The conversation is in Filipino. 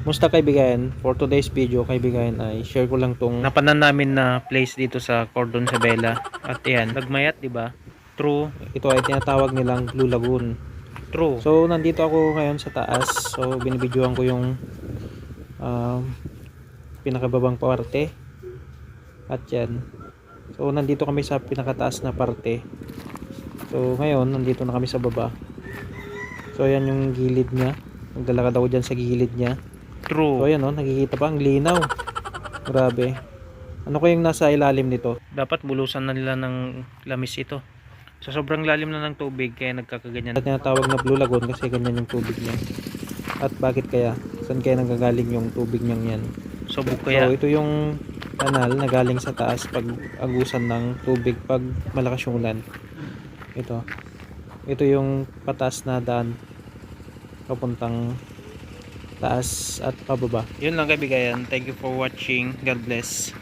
Musta kaibigan, for today's video kaibigan ay share ko lang tong napanan namin na place dito sa Cordon Sabela. At yan, nagmayat 'di ba? True. Ito ay tinatawag nilang Blue Lagoon. True. So nandito ako ngayon sa taas. So binibidyoan ko yung um, pinakababang parte. At yan. So nandito kami sa pinakataas na parte. So ngayon nandito na kami sa baba. So ayan yung gilid niya. Maglalakad ako dyan sa gilid niya. True. So ayan oh, nakikita pa ang linaw. Grabe. Ano kayang nasa ilalim nito? Dapat bulusan na nila ng lamis ito. Sa sobrang lalim na ng tubig kaya nagkakaganyan. At tinatawag na Blue Lagoon kasi ganyan yung tubig niya. At bakit kaya? Saan kaya nanggagaling yung tubig niyang yan? Subok So kaya. ito yung kanal na galing sa taas pag agusan ng tubig pag malakas yung ulan. Ito. Ito yung pataas na daan papuntang taas at pababa. Yun lang kaibigan. Thank you for watching. God bless.